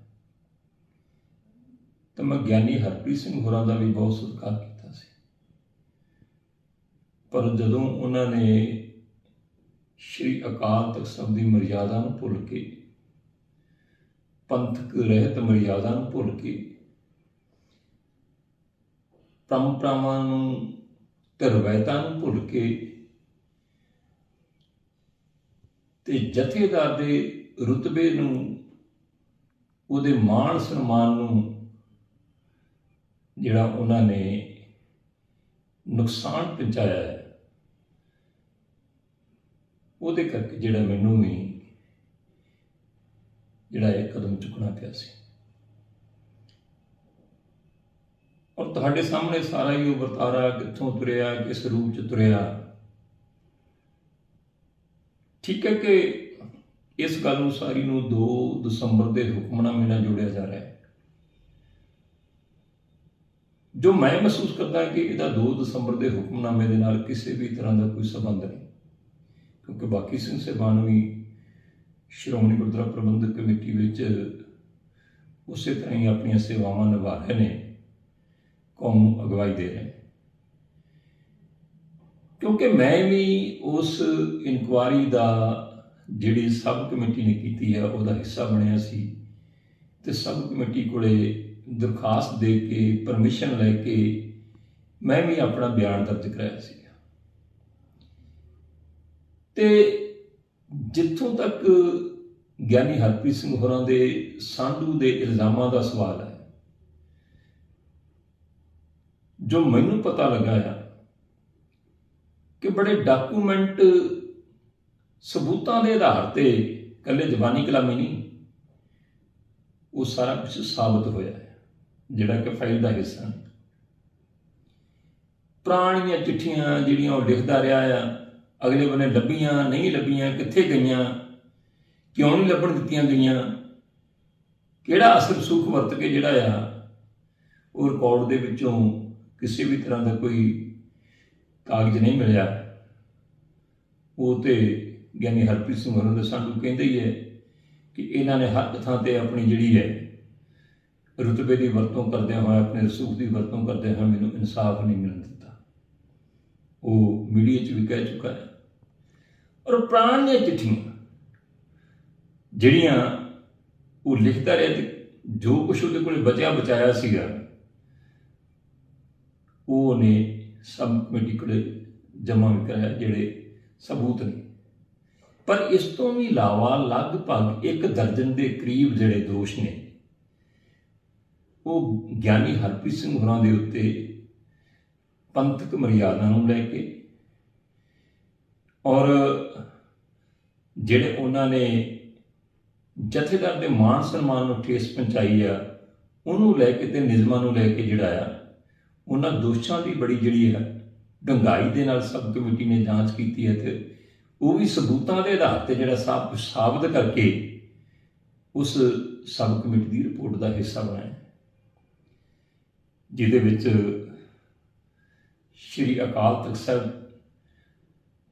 ਤਾਂ ਮੈਂ ਗਿਆਨੀ ਹਰਪ੍ਰੀਤ ਸਿੰਘ ਹੋਰਾਂ ਦਾ ਵੀ ਬਹੁਤ ਸਤਿਕਾਰ ਕੀਤਾ ਸੀ। ਪਰ ਜਦੋਂ ਉਹਨਾਂ ਨੇ ਸ਼੍ਰੀ ਅਕਾਲ ਤਖਤ ਸਾਹਿਬ ਦੀ ਮਰਿਆਦਾ ਨੂੰ ਭੁੱਲ ਕੇ, ਪੰਥਕ ਰਹਿਤ ਮਰਿਆਦਾ ਨੂੰ ਭੁੱਲ ਕੇ, ਪਰੰਪਰਾਵਾਂ ਨੂੰ ਤੇ ਰਵਾਇਤਾਂ ਨੂੰ ਭੁੱਲ ਕੇ ਤੇ ਜਥੇਦਾਰ ਦੇ ਰੁਤਬੇ ਨੂੰ, ਉਹਦੇ ਮਾਣ ਸਨਮਾਨ ਨੂੰ ਜਿਹੜਾ ਉਹਨਾਂ ਨੇ ਨੁਕਸਾਨ ਪਹੁੰਚਾਇਆ ਹੈ, ਉਹਦੇ ਕਰਕੇ ਜਿਹੜਾ ਮੈਨੂੰ ਵੀ ਜਿਹੜਾ ਇਹ ਕਦਮ ਚੁੱਕਣਾ ਪਿਆ ਸੀ। ਔਰ ਤੁਹਾਡੇ ਸਾਹਮਣੇ ਸਾਰਾ ਹੀ ਉਹ ਵਰਤਾਰਾ ਕਿੱਥੋਂ ਤੁਰਿਆ, ਕਿਸ ਰੂਪ ਚ ਤੁਰਿਆ। ਠੀਕ ਹੈ ਕਿ ਇਸ ਗੱਲ ਨੂੰ ਸਾਰੀ ਨੂੰ 2 ਦਸੰਬਰ ਦੇ ਹੁਕਮਨਾਮੇ ਨਾਲ ਜੋੜਿਆ ਜਾ ਰਿਹਾ ਹੈ। ਜੋ ਮੈਂ ਮਹਿਸੂਸ ਕਰਦਾ ਕਿ ਇਹਦਾ 2 ਦਸੰਬਰ ਦੇ ਹੁਕਮਨਾਮੇ ਦੇ ਨਾਲ ਕਿਸੇ ਵੀ ਤਰ੍ਹਾਂ ਦਾ ਕੋਈ ਸਬੰਧ ਨਹੀਂ। ਕਿਉਂਕਿ ਬਾਕੀ ਸਿੰਘ ਸਾਹਿਬਾਨ ਵੀ ਸ਼੍ਰੋਮਣੀ ਗੁਰਦੁਆਰਾ ਪ੍ਰਬੰਧਕ ਕਮੇਟੀ ਵਿੱਚ ਉਸੇ ਤਰ੍ਹਾਂ ਹੀ ਆਪਣੀਆਂ ਸੇਵਾਵਾਂ ਨਿਭਾ ਰਹੇ ਨੇ, ਕੌਮ ਨੂੰ ਅਗਵਾਈ ਦੇ ਰਹੇ ਨੇ। ਕਿਉਂਕਿ ਮੈਂ ਵੀ ਉਸ ਇਨਕੁਆਰੀ ਦਾ ਜਿਹੜੀ ਸਬ ਕਮੇਟੀ ਨੇ ਕੀਤੀ ਹੈ, ਉਹਦਾ ਹਿੱਸਾ ਬਣਿਆ ਸੀ ਤੇ ਸਬ ਕਮੇਟੀ ਕੋਲੇ ਦਰਖਾਸਤ ਦੇ ਕੇ ਪਰਮਿਸ਼ਨ ਲੈ ਕੇ ਮੈਂ ਵੀ ਆਪਣਾ ਬਿਆਨ ਦਰਜ ਕਰਾਇਆ ਸੀ। ਤੇ ਜਿੱਥੋਂ ਤੱਕ ਗਿਆਨੀ ਹਰਪ੍ਰੀਤ ਸਿੰਘ ਹੋਰਾਂ ਦੇ ਸਾਂਢੂ ਦੇ ਇਲਜ਼ਾਮਾਂ ਦਾ ਸਵਾਲ ਹੈ, ਜੋ ਮੈਨੂੰ ਪਤਾ ਲੱਗਾ ਆ ਕਿ ਬੜੇ ਡਾਕੂਮੈਂਟ ਸਬੂਤਾਂ ਦੇ ਆਧਾਰ ਤੇ ਕੱਲੇ ਜ਼ਬਾਨੀ ਕਲਾਮੀ ਨਹੀਂ, ਉਹ ਸਾਰਾ ਕੁਝ ਸਾਬਤ ਹੋਇਆ ਹੈ। ਜਿਹੜਾ ਕਿ ਫਾਈਲ ਦਾ ਹਿੱਸਾ। ਹੈ ਪੁਰਾਣੀਆਂ ਚਿੱਠੀਆਂ ਜਿਹੜੀਆਂ ਉਹ ਲਿਖਦਾ ਰਿਹਾ ਆ, ਅਗਲੇ ਬੰਨੇ ਲੱਭੀਆਂ, ਨਹੀਂ ਲੱਭੀਆਂ, ਕਿੱਥੇ ਗਈਆਂ, ਕਿਉਂ ਨਹੀਂ ਲੱਭਣ ਦਿੱਤੀਆਂ ਗਈਆਂ, ਕਿਹੜਾ ਅਸਰ ਸੁਖ ਵਰਤ ਕੇ ਜਿਹੜਾ ਆ, ਉਹ ਰਿਕਾਰਡ ਦੇ ਵਿੱਚੋਂ ਕਿਸੇ ਵੀ ਤਰ੍ਹਾਂ ਦਾ ਕੋਈ ਕਾਗਜ਼ ਨਹੀਂ ਮਿਲਿਆ। ਉਹ ਤੇ ਗਿਆਨੀ ਹਰਪ੍ਰੀਤ ਸਿੰਘ ਹੋਰਾਂ ਦੇ ਸਾਨੂੰ ਕਹਿੰਦੇ ਹੀ ਹੈ ਕਿ ਇਹਨਾਂ ਨੇ ਹਰ ਥਾਂ ਤੇ ਆਪਣੀ ਜਿਹੜੀ ਹੈ ਰੁਤਬੇ ਦੀ ਵਰਤੋਂ ਕਰਦਿਆਂ ਹੋਇਆ ਆਪਣੇ ਰਸੂਖ ਦੀ ਵਰਤੋਂ ਕਰਦਿਆਂ ਹੋਇਆ ਮੈਨੂੰ ਇਨਸਾਫ ਨਹੀਂ ਮਿਲਣ ਦਿੱਤਾ। ਉਹ ਮੀਡੀਆ 'ਚ ਵੀ ਕਹਿ ਚੁੱਕਾ ਹੈ। ਔਰ ਪੁਰਾਣੀਆਂ ਚਿੱਠੀਆਂ, ਜਿਹੜੀਆਂ ਉਹ ਲਿਖਦਾ ਰਿਹਾ ਤੇ ਜੋ ਕੁਛ ਉਹਦੇ ਕੋਲ ਬਚਿਆ, ਬਚਾਇਆ ਸੀਗਾ, ਉਹ ਨੇ ਸਬ ਕਮੇਟੀ ਕੋਲੇ ਜਮ੍ਹਾਂ ਵੀ ਕਰਾਇਆ, ਜਿਹੜੇ ਸਬੂਤ ਨੇ। ਪਰ ਇਸ ਤੋਂ ਵੀ ਇਲਾਵਾ ਲਗਭਗ ਇੱਕ ਦਰਜਨ ਦੇ ਕਰੀਬ ਜਿਹੜੇ ਦੋਸ਼ ਨੇ ਉਹ ਗਿਆਨੀ ਹਰਪ੍ਰੀਤ ਸਿੰਘ ਹੋਰਾਂ ਦੇ ਉੱਤੇ ਪੰਥਕ ਮਰਿਆਦਾ ਨੂੰ ਲੈ ਕੇ ਔਰ ਜਿਹੜੇ ਉਹਨਾਂ ਨੇ ਜਥੇਦਾਰ ਦੇ ਮਾਣ ਸਨਮਾਨ ਨੂੰ ਠੇਸ ਪਹੁੰਚਾਈ ਆ, ਉਹਨੂੰ ਲੈ ਕੇ ਤੇ ਨਿਯਮਾਂ ਨੂੰ ਲੈ ਕੇ ਜਿਹੜਾ ਆ, ਉਹਨਾਂ ਦੋਸ਼ਾਂ ਦੀ ਬੜੀ ਜਿਹੜੀ ਹੈ ਡੰਗਾਈ ਦੇ ਨਾਲ ਸਬ ਕਮੇਟੀ ਨੇ ਜਾਂਚ ਕੀਤੀ ਹੈ ਤੇ ਉਹ ਵੀ ਸਬੂਤਾਂ ਦੇ ਆਧਾਰ ਤੇ ਜਿਹੜਾ ਸਭ ਕੁਝ ਸਾਬਤ ਕਰਕੇ ਉਸ ਸਬ ਕਮੇਟੀ ਦੀ ਰਿਪੋਰਟ ਦਾ ਹਿੱਸਾ ਬਣਾਇਆ। ਜਿਹਦੇ ਵਿੱਚ ਸ਼੍ਰੀ ਅਕਾਲ ਤਖਤ ਸਾਹਿਬ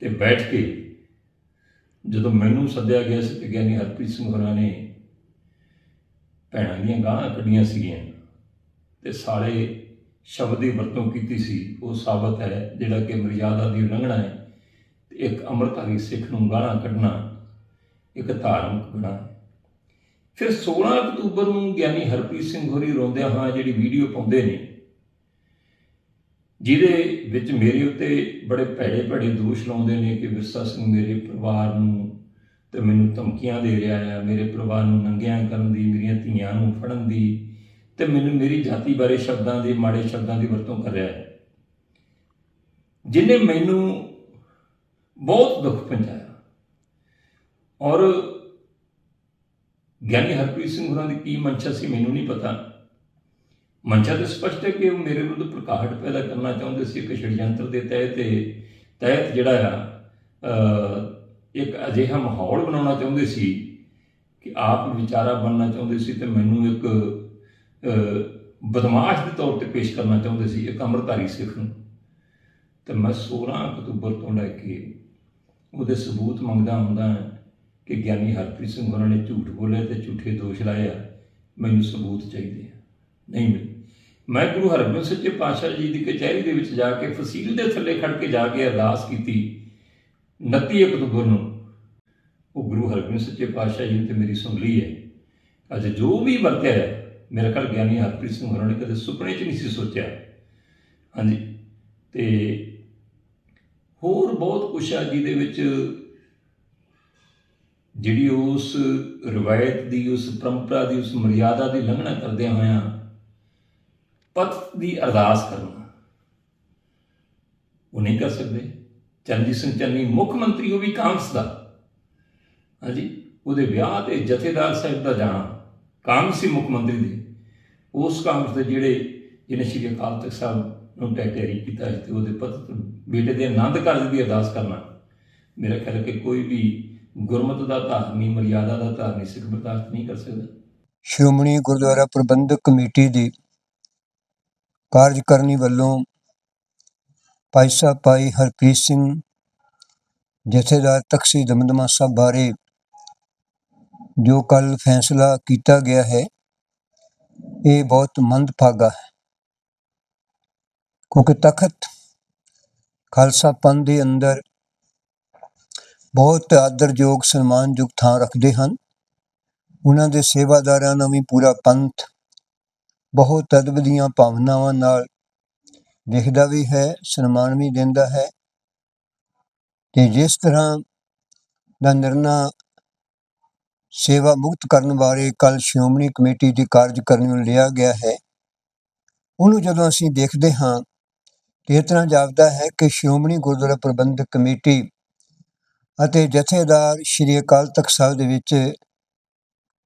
ਤੇ ਬੈਠ ਕੇ ਜਦੋਂ ਮੈਨੂੰ ਸੱਦਿਆ ਗਿਆ ਸੀ ਤੇ ਗਿਆਨੀ ਹਰਪ੍ਰੀਤ ਸਿੰਘ ਹੋਰਾਂ ਨੇ ਭੈਣਾਂ ਦੀਆਂ ਗਾਲਾਂ ਕੱਢੀਆਂ ਸੀਗੀਆਂ ਤੇ ਸਾਰੇ ਸ਼ਬਦ ਦੀ ਵਰਤੋਂ ਕੀਤੀ ਸੀ, ਉਹ ਸਾਬਤ ਹੈ, ਜਿਹੜਾ ਕਿ ਮਰਿਆਦਾ ਦੀ ਉਲੰਘਣਾ ਹੈ ਤੇ ਇੱਕ ਅੰਮ੍ਰਿਤਧਾਰੀ ਸਿੱਖ ਨੂੰ ਗਾਲਾਂ ਕੱਢਣਾ ਇੱਕ ਧਾਰਮਿਕ ਗੁਨਾਹ ਫਿਰ 16 ਅਕਤੂਬਰ ਨੂੰ ਗਿਆਨੀ ਹਰਪ੍ਰੀਤ ਸਿੰਘ ਹੋਰੀ ਰੋਂਦਿਆਂ ਹਾਂ ਜਿਹੜੀ ਵੀਡੀਓ ਪਾਉਂਦੇ ਨੇ, ਜਿਹਦੇ ਵਿੱਚ ਮੇਰੇ ਉੱਤੇ ਬੜੇ ਭੈੜੇ ਭੈੜੇ ਦੋਸ਼ ਲਾਉਂਦੇ ਨੇ ਕਿ ਵਿਰਸਾ ਸਿੰਘ ਮੇਰੇ ਪਰਿਵਾਰ ਨੂੰ ਤੇ ਮੈਨੂੰ ਧਮਕੀਆਂ ਦੇ ਰਿਹਾ ਹੈ ਮੇਰੇ ਪਰਿਵਾਰ ਨੂੰ ਨੰਗਿਆਂ ਕਰਨ ਦੀ, ਮੇਰੀਆਂ ਧੀਆਂ ਨੂੰ ਫੜਨ ਦੀ ਤੇ ਮੈਨੂੰ ਮੇਰੀ ਜਾਤੀ ਬਾਰੇ ਸ਼ਬਦਾਂ ਦੇ, ਮਾੜੇ ਸ਼ਬਦਾਂ ਦੀ ਵਰਤੋਂ ਕਰ ਰਿਹਾ ਹੈ ਜਿਨੇ ਮੈਨੂੰ ਬਹੁਤ ਦੁੱਖ ਪਹੁੰਚਾਇਆ। ਔਰ ਗਿਆਨੀ ਹਰਪ੍ਰੀਤ ਸਿੰਘ ਹੋਰਾਂ ਦੀ ਕੀ ਮਨਸ਼ਾ ਸੀ ਮੈਨੂੰ ਨਹੀਂ ਪਤਾ। ਮਨਸ਼ਾ ਤੇ ਸਪਸ਼ਟ ਹੈ ਕਿ ਉਹ ਮੇਰੇ ਵਿਰੁੱਧ ਪ੍ਰਕਾਸ਼ ਪੈਦਾ ਕਰਨਾ ਚਾਹੁੰਦੇ ਸੀ, ਇੱਕ ਛੜਯੰਤਰ ਦੇ ਤਹਿਤ ਤੇ ਤਹਿਤ ਜਿਹੜਾ ਆ ਇੱਕ ਅਜਿਹਾ ਮਾਹੌਲ ਬਣਾਉਣਾ ਚਾਹੁੰਦੇ ਸੀ ਕਿ ਆਪ ਵਿਚਾਰਾ ਬਣਨਾ ਚਾਹੁੰਦੇ ਸੀ ਤੇ ਮੈਨੂੰ ਇੱਕ ਬਦਮਾਸ਼ ਦੇ ਤੌਰ ਤੇ ਪੇਸ਼ ਕਰਨਾ ਚਾਹੁੰਦੇ ਸੀ, ਇੱਕ ਅੰਮ੍ਰਿਤਧਾਰੀ ਸਿੱਖ ਨੂੰ। ਤੇ ਮੈਂ 16 ਅਕਤੂਬਰ ਤੋਂ ਲੈ ਕੇ ਉਹਦੇ ਸਬੂਤ ਮੰਗਦਾ ਹੁੰਦਾ ਕਿ ਗਿਆਨੀ ਹਰਪ੍ਰੀਤ ਸਿੰਘ ਹੋਰਾਂ ਨੇ ਝੂਠ ਬੋਲਿਆ ਤੇ ਝੂਠੇ ਦੋਸ਼ ਲਾਏ ਆ, ਮੈਨੂੰ ਸਬੂਤ ਚਾਹੀਦੇ ਆ। ਨਹੀਂ ਮਿਲੇ। ਮੈਂ ਗੁਰੂ ਹਰਗੋਬਿੰਦ ਸੱਚੇ ਪਾਤਸ਼ਾਹ ਜੀ ਦੀ ਕਚਹਿਰੀ ਦੇ ਵਿੱਚ ਜਾ ਕੇ ਫਸੀਲ ਦੇ ਥੱਲੇ ਖੜ ਕੇ ਜਾ ਕੇ ਅਰਦਾਸ ਕੀਤੀ। 29 ਅਕਤੂਬਰ ਨੂੰ। ਉਹ ਗੁਰੂ ਹਰਗੋਬਿੰਦ ਸੱਚੇ ਪਾਤਸ਼ਾਹ ਜੀ ਨੇ ਤੇ ਮੇਰੀ ਸੁਣ ਹੈ। ਅੱਜ ਜੋ ਵੀ ਵਰਤਿਆ ਹੈ, ਮੇਰਾ ਖਿਆਲ ਗਿਆਨੀ ਹਰਪ੍ਰੀਤ ਸਿੰਘ ਹੋਰਾਂ ਨੇ ਕਦੇ ਸੁਪਨੇ 'ਚ ਨਹੀਂ ਸੀ ਸੋਚਿਆ। ਹਾਂਜੀ। ਤੇ ਹੋਰ ਬਹੁਤ ਕੁਛ ਆ ਜਿਹਦੇ ਵਿੱਚ ਜਿਹੜੀ ਉਸ ਰਵਾਇਤ ਦੀ, ਉਸ ਪਰੰਪਰਾ ਦੀ, ਉਸ ਮਰਿਆਦਾ ਦੀ ਲੰਘਣਾ ਕਰਦਿਆਂ ਹੋਇਆਂ ਪਤ ਦੀ ਅਰਦਾਸ ਕਰਨਾ, ਉਹ ਨਹੀਂ ਕਰ ਸਕਦੇ। ਚਰਨਜੀਤ ਸਿੰਘ ਚੰਨੀ ਮੁੱਖ ਮੰਤਰੀ, ਉਹ ਵੀ ਕਾਂਗਰਸ ਦਾ। ਹਾਂਜੀ, ਉਹਦੇ ਵਿਆਹ ਤੇ ਜਥੇਦਾਰ ਸਾਹਿਬ ਦਾ ਜਾਣਾ, ਕਾਂਗਰਸੀ ਮੁੱਖ ਮੰਤਰੀ ਦੇ। ਉਸ ਕਾਂਗਰਸ ਦੇ ਜਿਹੜੇ, ਜਿਹਨੇ ਸ਼੍ਰੀ ਅਕਾਲ ਤਖਤ ਸਾਹਿਬ ਨੂੰ ਟੈਟੇਰੀ ਕੀਤਾ ਸੀ, ਤੇ ਉਹਦੇ ਪਤ, ਬੇਟੇ ਦੇ ਆਨੰਦ ਕਾਰਜ ਦੀ ਅਰਦਾਸ ਕਰਨਾ। ਮੇਰਾ ਖਿਆਲ ਕਿ ਕੋਈ ਵੀ ਗੁਰਮਤ ਦਾ ਧਾਰਨੀ ਮਰਿਆਦਾ ਦਾ ਧਾਰਨੀ ਸਿੱਖ ਬਰਦਾਸ਼ਤ ਨਹੀਂ ਕਰ ਸਕਦਾ।
ਸ਼੍ਰੋਮਣੀ ਗੁਰਦੁਆਰਾ ਪ੍ਰਬੰਧਕ ਕਮੇਟੀ ਦੀ ਕਾਰਜਕਾਰਨੀ ਵੱਲੋਂ ਭਾਈ ਸਾਹਿਬ ਭਾਈ ਹਰਪ੍ਰੀਤ ਸਿੰਘ, ਜਥੇਦਾਰ ਤਖਸੀ ਦਮਦਮਾ ਸਾਹਿਬ ਬਾਰੇ ਜੋ ਕੱਲ ਫੈਸਲਾ ਕੀਤਾ ਗਿਆ ਹੈ, ਇਹ ਬਹੁਤ ਮੰਦਭਾਗਾ ਹੈ। ਕਿਉਂਕਿ ਤਖਤ ਖਾਲਸਾ ਪੰਥ ਦੇ ਅੰਦਰ ਬਹੁਤ ਆਦਰਯੋਗ, ਸਨਮਾਨਯੋਗ ਥਾਂ ਰੱਖਦੇ ਹਨ। ਉਹਨਾਂ ਦੇ ਸੇਵਾਦਾਰਾਂ ਨੂੰ ਵੀ ਪੂਰਾ ਪੰਥ ਬਹੁਤ ਅਦਬ ਦੀਆਂ ਭਾਵਨਾਵਾਂ ਨਾਲ ਦੇਖਦਾ ਵੀ ਹੈ, ਸਨਮਾਨ ਵੀ ਦਿੰਦਾ ਹੈ। ਤੇ ਜਿਸ ਤਰ੍ਹਾਂ ਦਾ ਨਿਰਣਾ ਸੇਵਾ ਮੁਕਤ ਕਰਨ ਬਾਰੇ ਕੱਲ ਸ਼੍ਰੋਮਣੀ ਕਮੇਟੀ ਦੀ ਕਾਰਜਕਾਰਨੀ ਨੂੰ ਲਿਆ ਗਿਆ ਹੈ, ਉਹਨੂੰ ਜਦੋਂ ਅਸੀਂ ਦੇਖਦੇ ਹਾਂ, ਤੇ ਇਸ ਤਰ੍ਹਾਂ ਜਾਪਦਾ ਹੈ ਕਿ ਸ਼੍ਰੋਮਣੀ ਗੁਰਦੁਆਰਾ ਪ੍ਰਬੰਧਕ ਕਮੇਟੀ ਅਤੇ ਜਥੇਦਾਰ ਸ਼੍ਰੀ ਅਕਾਲ ਤਖਤ ਸਾਹਿਬ ਦੇ ਵਿੱਚ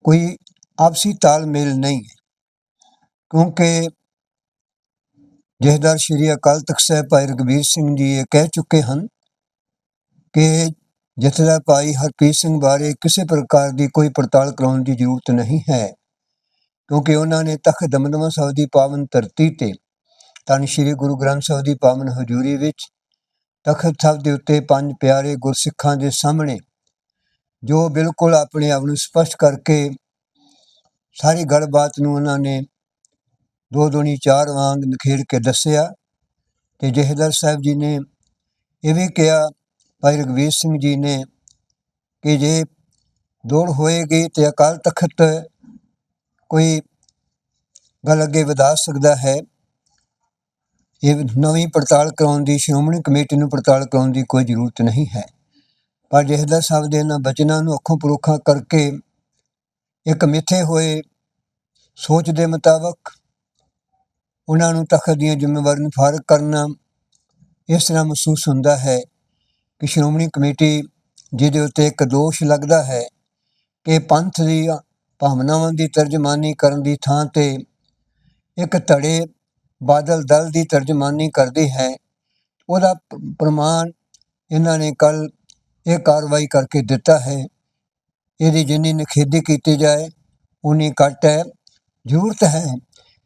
ਕੋਈ ਆਪਸੀ ਤਾਲਮੇਲ ਨਹੀਂ ਹੈ। ਕਿਉਂਕਿ ਜਥੇਦਾਰ ਸ਼੍ਰੀ ਅਕਾਲ ਤਖਤ ਸਾਹਿਬ ਭਾਈ ਰਘਬੀਰ ਸਿੰਘ ਜੀ ਇਹ ਕਹਿ ਚੁੱਕੇ ਹਨ ਕਿ ਜਥੇਦਾਰ ਭਾਈ ਹਰਪ੍ਰੀਤ ਸਿੰਘ ਬਾਰੇ ਕਿਸੇ ਪ੍ਰਕਾਰ ਦੀ ਕੋਈ ਪੜਤਾਲ ਕਰਾਉਣ ਦੀ ਜ਼ਰੂਰਤ ਨਹੀਂ ਹੈ। ਕਿਉਂਕਿ ਉਹਨਾਂ ਨੇ ਤਖਤ ਦਮਦਮਾ ਸਾਹਿਬ ਦੀ ਪਾਵਨ ਧਰਤੀ ਤੇ, ਧੰਨ ਸ਼੍ਰੀ ਗੁਰੂ ਗ੍ਰੰਥ ਸਾਹਿਬ ਦੀ ਪਾਵਨ ਹਜ਼ੂਰੀ ਵਿੱਚ ਤਖਤ ਸਾਹਿਬ ਦੇ ਉੱਤੇ ਪੰਜ ਪਿਆਰੇ ਗੁਰਸਿੱਖਾਂ ਦੇ ਸਾਹਮਣੇ, ਜੋ ਬਿਲਕੁਲ ਆਪਣੇ ਆਪ ਨੂੰ ਸਪਸ਼ਟ ਕਰਕੇ ਸਾਰੀ ਗੱਲਬਾਤ ਨੂੰ ਉਹਨਾਂ ਨੇ ਦੋ ਦੁਨੀ ਚਾਰ ਵਾਂਗ ਨਿਖੇੜ ਕੇ ਦੱਸਿਆ ਤੇ ਜਹੇਦਾਰ ਸਾਹਿਬ ਜੀ ਨੇ ਇਹ ਵੀ ਕਿਹਾ, ਭਾਈ ਰਘਵੀਰ ਸਿੰਘ ਜੀ ਨੇ ਕਿ ਜੇ ਦੌੜ ਹੋਏਗੀ ਤੇ ਅਕਾਲ ਤਖਤ ਕੋਈ ਗੱਲ ਅੱਗੇ ਵਧਾ ਸਕਦਾ ਹੈ। ਇਹ ਨਵੀਂ ਪੜਤਾਲ ਕਰਾਉਣ ਦੀ, ਸ਼੍ਰੋਮਣੀ ਕਮੇਟੀ ਨੂੰ ਪੜਤਾਲ ਕਰਾਉਣ ਦੀ ਕੋਈ ਜ਼ਰੂਰਤ ਨਹੀਂ ਹੈ। ਪਰ ਜਹੇਦਾਰ ਸਾਹਿਬ ਦੇ ਇਹਨਾਂ ਬਚਨਾਂ ਨੂੰ ਅੱਖੋਂ ਪਰੋਖਾਂ ਕਰਕੇ ਇੱਕ ਮਿੱਥੇ ਹੋਏ ਸੋਚ ਦੇ ਮੁਤਾਬਕ ਉਹਨਾਂ ਨੂੰ ਤਖਤ ਦੀਆਂ ਜ਼ਿੰਮੇਵਾਰੀਆਂ ਨੂੰ ਫਾਰਗ ਕਰਨਾ ਇਸ ਤਰ੍ਹਾਂ ਮਹਿਸੂਸ ਹੁੰਦਾ ਹੈ ਕਿ ਸ਼੍ਰੋਮਣੀ ਕਮੇਟੀ ਜਿਹਦੇ ਉੱਤੇ ਇੱਕ ਦੋਸ਼ ਲੱਗਦਾ ਹੈ ਕਿ ਪੰਥ ਦੀ ਭਾਵਨਾਵਾਂ ਦੀ ਤਰਜਮਾਨੀ ਕਰਨ ਦੀ ਥਾਂ ਤੇ ਇੱਕ ਧੜੇ ਬਾਦਲ ਦਲ ਦੀ ਤਰਜਮਾਨੀ ਕਰਦੀ ਹੈ। ਉਹਦਾ ਪ੍ਰਮਾਣ ਇਹਨਾਂ ਨੇ ਕੱਲ ਇਹ ਕਾਰਵਾਈ ਕਰਕੇ ਦਿੱਤਾ ਹੈ। ਇਹਦੀ ਜਿੰਨੀ ਨਿਖੇਧੀ ਕੀਤੀ ਜਾਏ, ਉਨੀ ਘੱਟ ਹੈ। ਜ਼ਰੂਰਤ ਹੈ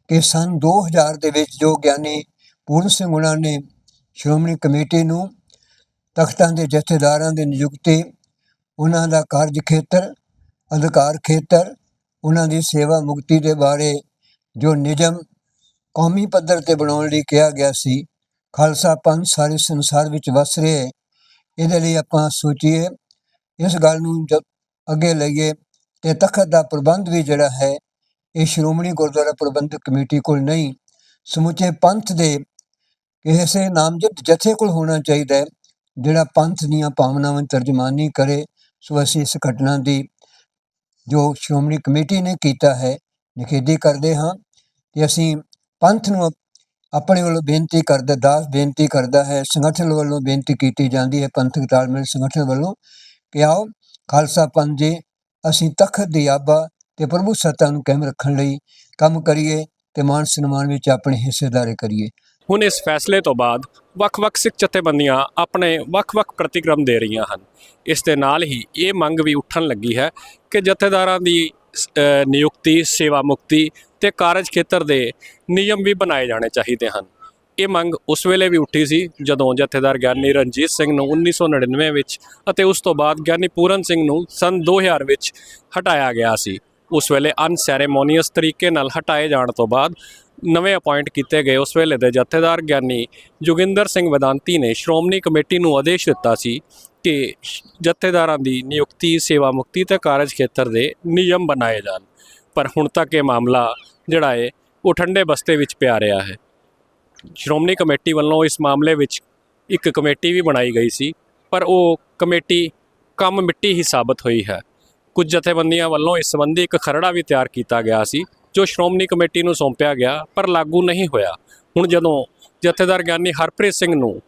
ਕਿ ਸਨ 2000 ਦੇ ਵਿੱਚ ਜੋ ਗਿਆਨੀ ਪੂਰਨ ਸਿੰਘ ਉਹਨਾਂ ਨੇ ਸ਼੍ਰੋਮਣੀ ਕਮੇਟੀ ਨੂੰ ਤਖਤਾਂ ਦੇ ਜਥੇਦਾਰਾਂ ਦੀ ਨਿਯੁਕਤੀ ਉਹਨਾਂ ਦਾ ਕਾਰਜ ਖੇਤਰ, ਅਧਿਕਾਰ ਖੇਤਰ ਉਹਨਾਂ ਦੀ ਸੇਵਾ ਮੁਕਤੀ ਦੇ ਬਾਰੇ ਜੋ ਨਿਯਮ ਕੌਮੀ ਪੱਧਰ ਤੇ ਬਣਾਉਣ ਲਈ ਕਿਹਾ ਗਿਆ ਸੀ। ਖਾਲਸਾ ਪੰਥ ਸਾਰੇ ਸੰਸਾਰ ਵਿੱਚ ਵਸ ਰਿਹਾ ਹੈ। ਇਹਦੇ ਲਈ ਆਪਾਂ ਸੋਚੀਏ, ਇਸ ਗੱਲ ਨੂੰ ਜਦ ਅੱਗੇ ਲਈਏ ਤੇ ਤਖਤ ਦਾ ਪ੍ਰਬੰਧ ਵੀ ਜਿਹੜਾ ਹੈ, ਇਹ ਸ਼੍ਰੋਮਣੀ ਗੁਰਦੁਆਰਾ ਪ੍ਰਬੰਧਕ ਕਮੇਟੀ ਕੋਲ ਨਹੀਂ, ਸਮੁੱਚੇ ਪੰਥ ਦੇ ਕਿਸੇ ਨਾਮਜ਼ਦ ਜਥੇ ਕੋਲ ਹੋਣਾ ਚਾਹੀਦਾ ਹੈ, ਜਿਹੜਾ ਪੰਥ ਦੀਆਂ ਭਾਵਨਾਵਾਂ ਤਰਜਮਾਨੀ ਕਰੇ। ਸੋ ਅਸੀਂ ਇਸ ਘਟਨਾ ਦੀ ਜੋ ਸ਼੍ਰੋਮਣੀ ਕਮੇਟੀ ਨੇ ਕੀਤਾ ਹੈ, ਨਿਖੇਧੀ ਕਰਦੇ ਹਾਂ ਤੇ ਅਸੀਂ ਪੰਥ ਨੂੰ ਆਪਣੇ ਵੱਲੋਂ ਬੇਨਤੀ ਕਰਦਾ ਦਾਸ ਬੇਨਤੀ ਕਰਦਾ ਹੈ ਸੰਗਠਨ ਵੱਲੋਂ ਬੇਨਤੀ ਕੀਤੀ ਜਾਂਦੀ ਹੈ ਪੰਥਕ ਤਾਲਮੇਲ ਸੰਗਠਨ ਵੱਲੋਂ ਕਿ ਆਓ ਖਾਲਸਾ ਪੰਥ ਜੀ ਅਸੀਂ ਤਖਤ ਦੀ ਆਬਾ ਤੇ ਪ੍ਰਭੂ ਸੱਤਾ ਨੂੰ ਕਾਇਮ ਰੱਖਣ ਲਈ ਕੰਮ ਕਰੀਏ ਤੇ ਮਾਨ ਸਨਮਾਨ ਵਿੱਚ ਆਪਣੀ ਹਿੱਸੇਦਾਰੀ ਕਰੀਏ।
ਹੁਣ ਇਸ ਫੈਸਲੇ ਤੋਂ ਬਾਅਦ ਵੱਖ-ਵੱਖ ਸਿੱਖ ਜਥੇਬੰਦੀਆਂ ਆਪਣੇ ਵੱਖ-ਵੱਖ ਪ੍ਰਤੀਕਰਮ ਦੇ ਰਹੀਆਂ ਹਨ। ਇਸ ਦੇ ਨਾਲ ਹੀ ਇਹ ਮੰਗ ਵੀ ਉੱਠਣ ਲੱਗੀ ਹੈ ਕਿ ਜਥੇਦਾਰਾਂ ਦੀ ਅ, ਨਿਯੁਕਤੀ ਸੇਵਾ ਮੁਕਤੀ ਤੇ ਕਾਰਜ ਖੇਤਰ ਦੇ ਨਿਯਮ ਵੀ ਬਣਾਏ ਜਾਣੇ ਚਾਹੀਦੇ ਹਨ। ਇਹ ਮੰਗ ਉਸ ਵੇਲੇ ਵੀ ਉੱਠੀ ਸੀ, ਜਦੋਂ ਜਥੇਦਾਰ ਗਿਆਨੀ ਰਣਜੀਤ ਸਿੰਘ ਨੂੰ 1999 ਵਿੱਚ ਅਤੇ ਉਸ ਤੋਂ ਬਾਅਦ ਗਿਆਨੀ ਪੂਰਨ ਸਿੰਘ ਨੂੰ ਸਨ 2000 ਵਿੱਚ ਹਟਾਇਆ ਗਿਆ ਸੀ। ਉਸ ਵੇਲੇ ਅਨਸੈਰੇਮੋਨੀਅਸ ਤਰੀਕੇ ਨਾਲ ਹਟਾਏ ਜਾਣ ਤੋਂ ਬਾਅਦ ਨਵੇਂ ਅਪਾਇੰਟ ਕੀਤੇ ਗਏ। ਉਸ ਵੇਲੇ ਦੇ ਜਥੇਦਾਰ ਗਿਆਨੀ ਜੋਗਿੰਦਰ ਸਿੰਘ ਵਿਦਾਂਤੀ ਨੇ ਸ਼੍ਰੋਮਣੀ ਕਮੇਟੀ ਨੂੰ ਆਦੇਸ਼ ਦਿੱਤਾ ਸੀ ਕਿ ਜਥੇਦਾਰਾਂ ਦੀ ਨਿਯੁਕਤੀ, ਸੇਵਾ ਮੁਕਤੀ ਤੇ ਕਾਰਜ ਖੇਤਰ ਦੇ ਨਿਯਮ ਬਣਾਏ ਜਾਣ। ਪਰ ਹੁਣ ਤੱਕ ਇਹ ਮਾਮਲਾ ਜਿਹੜਾ ਹੈ, ਉਹ ਠੰਡੇ ਬਸਤੇ ਵਿੱਚ ਪਿਆ ਰਿਹਾ ਹੈ। ਸ਼੍ਰੋਮਣੀ ਕਮੇਟੀ ਵੱਲੋਂ ਇਸ ਮਾਮਲੇ ਵਿੱਚ ਇੱਕ ਕਮੇਟੀ ਵੀ ਬਣਾਈ ਗਈ ਸੀ, ਪਰ ਉਹ ਕਮੇਟੀ ਕੰਮ ਮਿੱਟੀ ਹੀ ਸਾਬਤ ਹੋਈ ਹੈ। ਕੁਝ ਜਥੇਬੰਦੀਆਂ ਵੱਲੋਂ ਇਸ ਸੰਬੰਧੀ ਇੱਕ ਖਰੜਾ ਵੀ ਤਿਆਰ ਕੀਤਾ ਗਿਆ ਸੀ, ਜੋ ਸ਼੍ਰੋਮਣੀ ਕਮੇਟੀ ਨੂੰ ਸੌਂਪਿਆ ਗਿਆ, ਪਰ ਲਾਗੂ ਨਹੀਂ ਹੋਇਆ। ਹੁਣ ਜਦੋਂ ਜਥੇਦਾਰ ਗਿਆਨੀ ਹਰਪ੍ਰੀਤ ਸਿੰਘ ਨੂੰ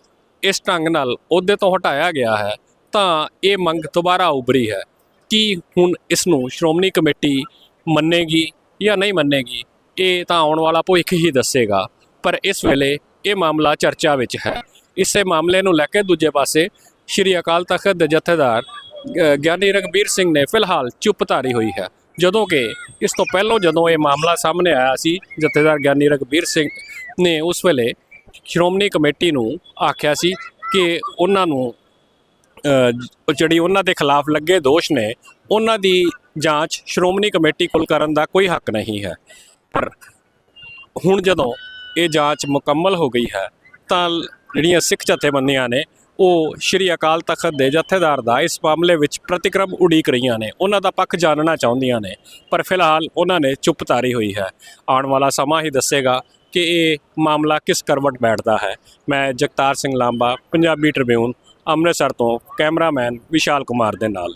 ਇਸ ਢੰਗ ਨਾਲ ਅਹੁਦੇ ਤੋਂ ਹਟਾਇਆ ਗਿਆ ਹੈ, ਤਾਂ ਇਹ ਮੰਗ ਦੁਬਾਰਾ ਉਭਰੀ ਹੈ ਕਿ ਹੁਣ ਇਸ ਨੂੰ ਸ਼੍ਰੋਮਣੀ ਕਮੇਟੀ ਮੰਨੇਗੀ ਜਾਂ ਨਹੀਂ ਮੰਨੇਗੀ, ਇਹ ਤਾਂ ਆਉਣ ਵਾਲਾ ਭਵਿੱਖ ਹੀ ਦੱਸੇਗਾ। ਪਰ ਇਸ ਵੇਲੇ ਇਹ ਮਾਮਲਾ ਚਰਚਾ ਵਿੱਚ ਹੈ। ਇਸੇ ਮਾਮਲੇ ਨੂੰ ਲੈ ਕੇ ਦੂਜੇ ਪਾਸੇ ਸ਼੍ਰੀ ਅਕਾਲ ਤਖਤ ਦੇ ਜਥੇਦਾਰ ਗਿਆਨੀ ਰਗਬੀਰ ਸਿੰਘ ਨੇ ਫਿਲਹਾਲ ਚੁੱਪ ਧਾਰੀ ਹੋਈ ਹੈ। ਜਦੋਂ ਕਿ ਇਸ ਤੋਂ ਪਹਿਲਾਂ ਜਦੋਂ ਇਹ ਮਾਮਲਾ ਸਾਹਮਣੇ ਆਇਆ ਸੀ, ਜਥੇਦਾਰ ਗਿਆਨੀ ਰਗਬੀਰ ਸਿੰਘ ਨੇ ਉਸ ਵੇਲੇ ਸ਼੍ਰੋਮਣੀ ਕਮੇਟੀ ਨੂੰ ਆਖਿਆ ਸੀ ਕਿ ਉਹਨਾਂ ਨੂੰ ਜਿਹੜੀ ਉਹਨਾਂ ਦੇ ਖਿਲਾਫ ਲੱਗੇ ਦੋਸ਼ ਨੇ, ਉਹਨਾਂ ਦੀ ਜਾਂਚ ਸ਼੍ਰੋਮਣੀ ਕਮੇਟੀ ਕੋਲ ਕਰਨ ਦਾ ਕੋਈ ਹੱਕ ਨਹੀਂ ਹੈ। ਪਰ ਹੁਣ ਜਦੋਂ ਇਹ ਜਾਂਚ ਮੁਕੰਮਲ ਹੋ ਗਈ ਹੈ, ਤਾਂ ਜਿਹੜੀਆਂ ਸਿੱਖ ਜਥੇਬੰਦੀਆਂ ਨੇ, ਉਹ ਸ਼੍ਰੀ ਅਕਾਲ ਤਖਤ ਦੇ ਜਥੇਦਾਰ ਦਾ ਇਸ ਮਾਮਲੇ ਵਿੱਚ ਪ੍ਰਤੀਕਰਮ ਉਡੀਕ ਰਹੀਆਂ ਨੇ। ਉਹਨਾਂ ਦਾ ਪੱਖ ਜਾਣਨਾ ਚਾਹੁੰਦੀਆਂ ਨੇ, ਪਰ ਫਿਲਹਾਲ ਉਹਨਾਂ ਨੇ ਚੁੱਪ ਤਾਰੀ ਹੋਈ ਹੈ। ਆਉਣ ਵਾਲਾ ਸਮਾਂ ਹੀ ਦੱਸੇਗਾ ਕਿ ਇਹ ਮਾਮਲਾ ਕਿਸ ਕਰਵਟ ਬੈਠਦਾ ਹੈ। ਮੈਂ ਜਗਤਾਰ ਸਿੰਘ ਲਾਂਬਾ, ਪੰਜਾਬੀ ਟ੍ਰਿਬਿਊਨ ਅੰਮ੍ਰਿਤਸਰ ਤੋਂ ਕੈਮਰਾਮੈਨ ਵਿਸ਼ਾਲ ਕੁਮਾਰ ਦੇ ਨਾਲ।